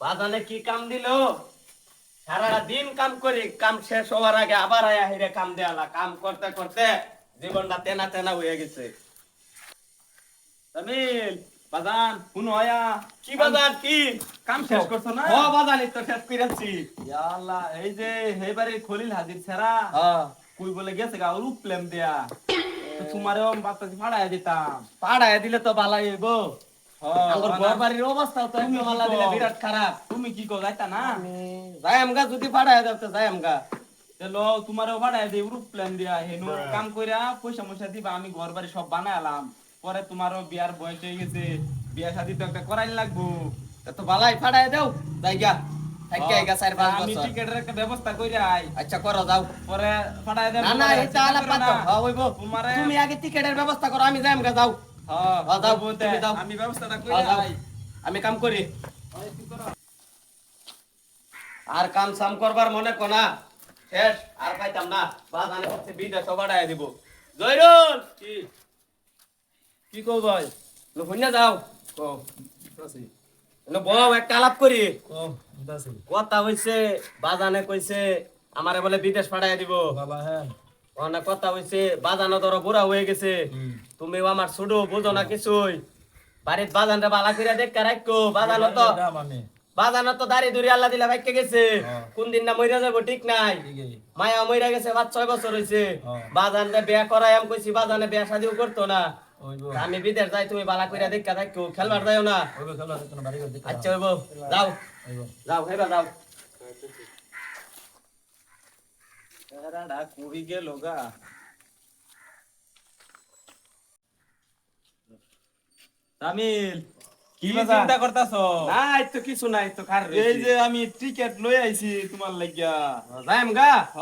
বাজানে কি কাম দিল? সারা দিন কাম করি কাম শেষ হওয়ার আগে আবার আয়া হিরে কাম দেয়ালা কাম করতে করতে জীবনটা তেনা তেনা হয়ে গেছে। তামিল বাজান কোন হয়া কি কি? কাম শেষ করছ না? ও বাজানি তো শেষ ইয়া আল্লাহ এই যে হেবারে খলিল হাজির ছাড়া কই বলে গেছে গা রূপ প্লেম দেয়া। তো তোমারও বাতাসি ফাড়ায় দিতাম। পাড়ায় দিলে তো ভালো হইব। আমার ঘর বাড়ির অবস্থা তো দিলে বিরাট খারাপ। তুমি কি কো যাইতা না? যাই আমগা যদি পাড়ায় দাও তো যাই আমগা। চলো ফাড়ায় রূপ দিয়া। হেনু কাম কইরা পয়সা ময়সা দিবা আমি ঘর বাড়ি সব বানাইলাম পরে তোমারও বিয়ার বয়স হয়ে গেছে। বিয়া শাদি তো একটা করাই লাগবো। তা তো ভালাই পাড়ায় দাও যাইগা। থাকিয়া গা আমি টিকেটের একটা ব্যবস্থা কইরা আই। আচ্ছা করো যাও। পরে ফাড়ায় দেব না না এটা আলাপ বাদ দাও। হ্যাঁ। তোমারে- তুমি আগে টিকেটের ব্যবস্থা করো আমি যাই আমগা যাও। হ্যাঁ হ্যাঁ। আমি ব্যবস্থাটা হ্যাঁ, আমি কাম করি। আর কাম সাম করবার মনে কোনা শেষ আর পাইতাম না। বাজানে হচ্ছে বিদেশ বাড়ায় দিব। জয়রুল কি? কি কও ভাই? লুহুন্যা যাও। কও দাসি এনে বউ একটা আলাপ করি। কও দাসি কথা হইছে বাজানে কইছে আমারে বলে বিদেশ পাঠাই দিব। বাবা হ্যাঁ। কথা হইছে বাজানো ধরো বুড়া হয়ে গেছে। তুমি আমার ছোট বুঝো না কিছুই। বাড়ির বাজানটা বালা করে দেখ রাখো বাজানো তো বাজানো তো দাড়ি দুরি আল্লাহ দিলা ভাইকে গেছে। কোন দিন না মইরা যাব ঠিক নাই। মায়া মইরা গেছে পাঁচ ছয় বছর হইছে। হ্যাঁ। বাজানটা বিয়া করাই আমি কইছি বাজানে বিয়া শাদিও করতো না। আমি বিদেশ যাই তুমি বালা কইরা দেখা রাখো। খেলবার না। বাড়ি করে দেখো। আচ্ছা হইবো যাও। যাও হেবা যাও। কুড়ি গেল গা। তামিল কি চিন্তা করতাছো? না এই তো কিছু নাই তো খার এই যে আমি টিকেট লই আইছি তোমার লাগিয়া। যাইম গা? হ।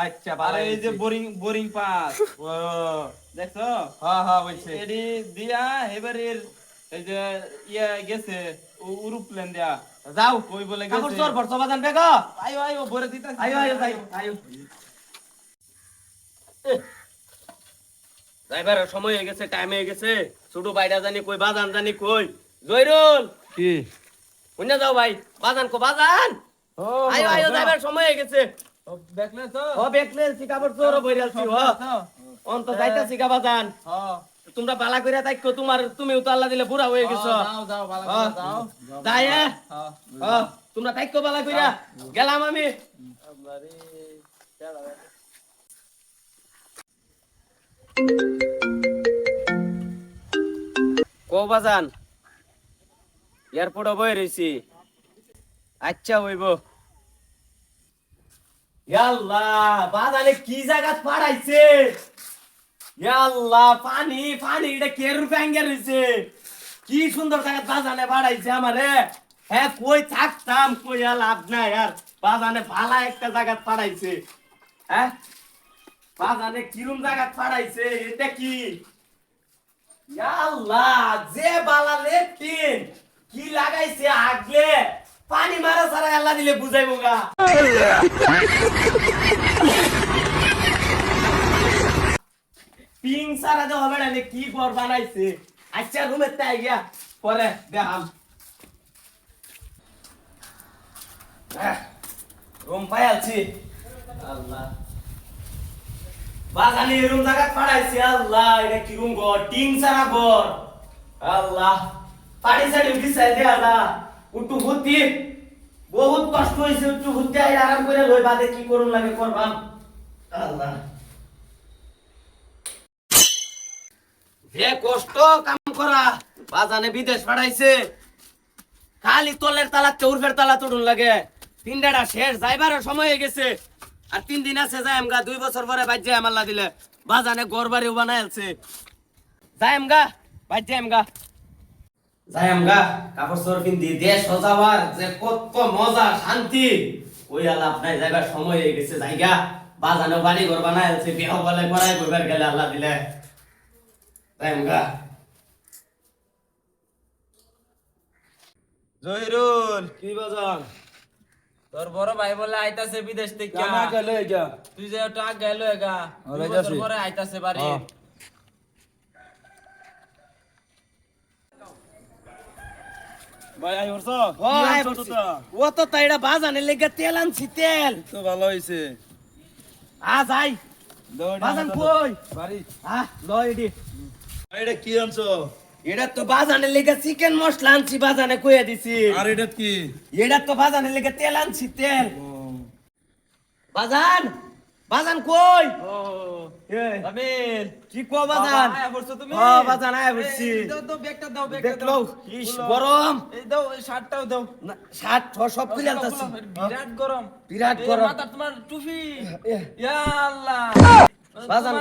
আচ্ছা ভালো এই যে বোরিং বোরিং পাস দেখছ? হ্যাঁ হ্যাঁ বলছে এডি দিয়া এই যে ইয়া গেছে উরুপ প্লেন দিয়া। যাও কই বলে কাপড় গেছে। চোর ভরছ বাজান বেগো আইও আইও ভরে দিতা যাই আয়ো ড্রাইভারের সময় হয়ে গেছে টাইম হয়ে গেছে। ছোট বাইরা জানি কই বাজান জানি কই? জয়রুল! কি? কোনে যাও ভাই? বাজান কো বাজান! ও আয়ো আয়ো ড্রাইভার সময় হয়ে গেছে। দেখলে তো? ও বেকলে সি কাপড় চোর বইরালছি হ। অন্ত যাইতাছি গা বাজান। হ্যাঁ তোমরা বালা কইরা তাইকো তোমার তুমিও তো আল্লাহ দিলে বুড়া হয়ে গেছো। যাও যাও হ্যাঁ। যাও। যাই হ্যাঁ, তোমরা তাইকো বালা কইরা। গেলাম আমি। কো বাজান? এয়ারপোর্ট বই রইছি। আচ্ছা বাজানে কি জায়গা পাড়াইছে? পানি পানি, এটা কে রূপে আঙ্গে রইছে কি সুন্দর জায়গা বাজানে বাড়াইছে আমারে। হ্যাঁ কই থাকতাম, কই লাভ নাই আর। বাজানে ভালা একটা জায়গা পাড়াইছে। হ্যাঁ? বাজানে কিরম জায়গা পাড়াইছে, এটা কি? আল্লাহ, যে বালা লেফটিন কি লাগাইছে আগলে? পানি মারা সারা আল্লাহ দিলে বুঝাইবো গা। পিং সারা দেওয়া বেড়া নে কি ঘর বানাইছে? আচ্ছা রুমের তাই গিয়া পরে দেখাম। রুম পাই আছি। আল্লাহ। বাগানে এরম জায়গা পাড়াইছে, আল্লাহ, এটা ঘর? টিন সারা ঘর। আল্লাহ, পাড়ি বিছাই দেয়া না। উঠু হুতি। বহুত কষ্ট হয়েছে উঠু আই আরাম করে লই, বাদে কি করুন লাগে, করবাম। আল্লাহ। যে কষ্ট কাম করা, বাজানে বিদেশ পাঠাইছে খালি তলের তালা চৌরফের তালা তুড়ুন লাগে। তিনটা শেষ যাইবার সময় হয়ে গেছে। আর তিন দিন আছে যাই আমগা দুই বছর পরে বাইর যাই আমাল্লা দিলে। বাজানে গড় বাড়িও বানাই আছে যাই আমগা বাইর যাই আমগা। যাই আমগা কাপড় চোর দেশ সজাবার যে কত মজা শান্তি ওই আল্লাহ আপনার যাইবার সময় হয়ে গেছে জায়গা। বাজানে বাড়ি ঘর বানাই আছে বিহ বলে করাই কইবার গেলে আল্লাহ দিলে। যাই আমগা। জহিরুল কি বাজান? তোর বড় ভাই বলে আইতাছে বিদেশ থেকে। কেন গেল এটা তুই যে ওটা গেল এগা ও, দুই পরে আইতাছে বাড়ি। ভাই আই হরছ ও আয় ও তো তাই এটা বাজানের লেগে তেল আনছি তেল। তো ভালো হইছে। আ যাই। বাজান কই? বাড়ি। আহ লয় এডি। এটা কি আনছো? এটা তো বাজানের লেগে চিকেন মশলা আনছি বাজানে কইয়া দিছি। আর এটা কি? এটা তো বাজানের লেগে তেল আনছি তেল। বাজান বাজান কই? ও। এ, কি কো বাজান? আয়া পড়ছো তুমি? ও বাজান আয়া পড়ছি। দাও দাও ব্যাগটা দাও ব্যাগটা দাও। ইস গরম। এই দাও শার্টটাও দাও। না, শার্ট ঠ সব খুলে আনতাছি। বিরাট গরম। বিরাট গরম। মাথার তোমার টুপি। ইয়া আল্লাহ বাজান।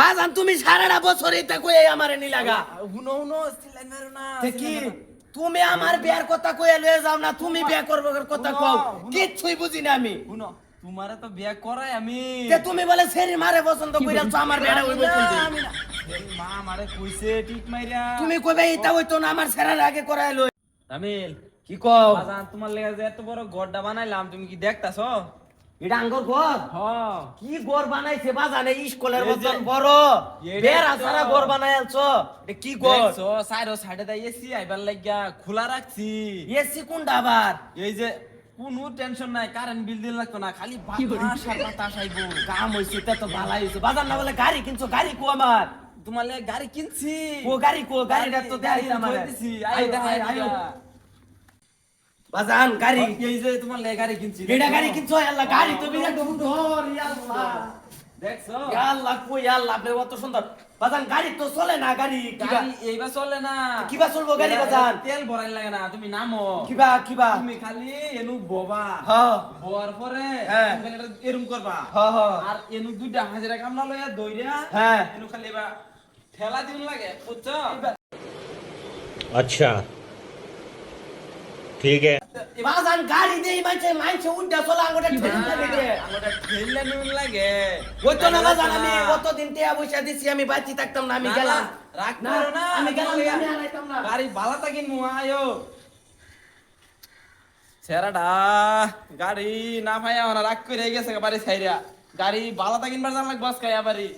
বাজান তুমি সারাটা বছর এটা কই আমারে নি লাগা হুনো মারো না তে কি? তুমি আমার বিয়ার কথা কইয়া লয়ে যাও না তুমি বিয়া করবার কথা কও। কিচ্ছুই বুঝি না আমি। তোমারে তো বিয়া করাই আমি। তে তুমি বলে সেরি মারে পছন্দ কইরাছো আমার বিয়াটা আমি হইব না, আমি না। মা আমারে কইছে টিক মাইরা। তুমি কইবে এটা হইতো না আমার সেরার আগে করাই লই। তামিল কি কও? বাজান তোমার লেগে যে এত বড় গড়টা বানাইলাম তুমি কি দেখতাছো? এটা আঙ্গর ঘর? হ্যাঁ। কি ঘর বানাইছে বাজানে? স্কুলের এই যে- মতন বড় বেড়া সারা ঘর বানাই আলছো এটা কি ঘর? সাইডো সাইডে দা এসি আইবার লাগিয়া খোলা রাখছি। এসি কোনটা আবার? এই যে কোনো টেনশন নাই কারেন্ট বিল দিন লাগতো না খালি বাতাস আর বাতাস আইবো। কাম হইছে তা তো ভালাই হইছে। বাজার না বলে গাড়ি কিনছো? গাড়ি কো আমার। তোমার গাড়ি কিনছি। কো গাড়ি কো গাড়িটা তো দেখাই আমার। দিছি, দেখাই। বাজান গাড়ি। এই যে তোমার লে গাড়ি কিনছি এটা গাড়ি কিনছো আল্লাহ গাড়ি তো বিরাট দেখছ? বাজান তো চলে না চলে না। কিবা তেল লাগে তুমি হ্যাঁ। হ। হ দুইটা হ্যাঁ। খালি ঠেলা আচ্ছা। ঠিক আছে। গাড়ি দেই মানছে মানছে উড্ডা চলা আঙ্গুটা ঠেলে লাগে দে আমাদের লাগে। ওই তো না বাজান আমি কতদিন টিয়া পয়সা দিছি আমি বাঁচি থাকতাম না আমি গেলাম না, রাগ না, না, আমি গেলাম আমি আমি না। গাড়ি ভালো থাকিন মু আয়ো সেরাডা গাড়ি না ভাই আমার রাগ করে গেছে বাড়ি ছাইরা। গাড়ি ভালো থাকিন বার জান লাগ বাস খাইয়া বাড়ি।